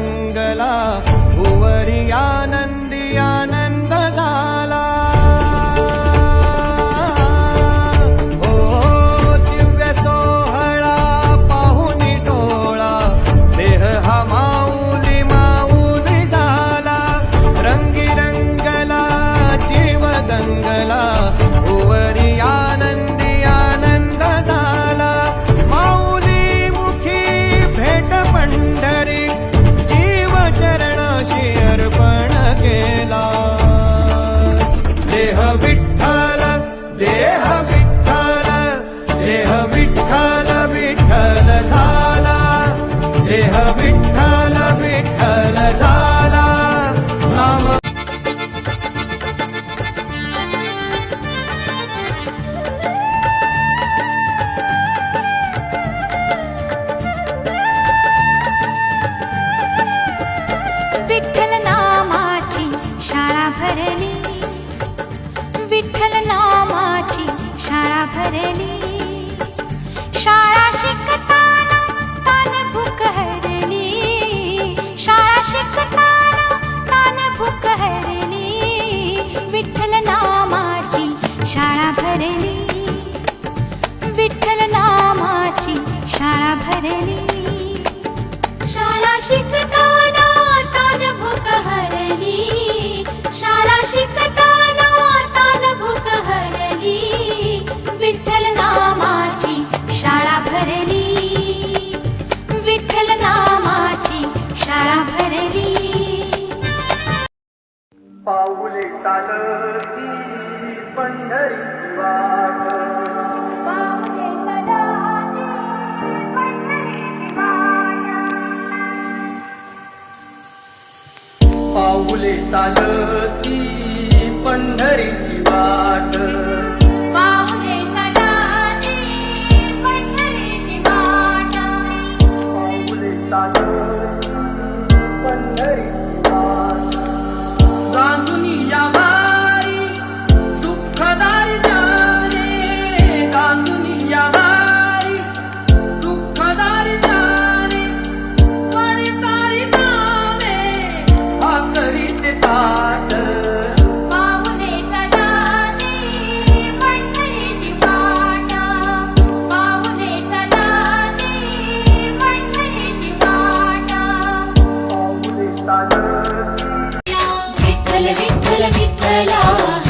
मंगला भुवरी आनंदी आनंद देह विठ्ठल विठ्ठल पाऊले चालती पंढरीची वाट. पाऊले चालती विठ्ठल विठ्ठल विठ्ठला हरी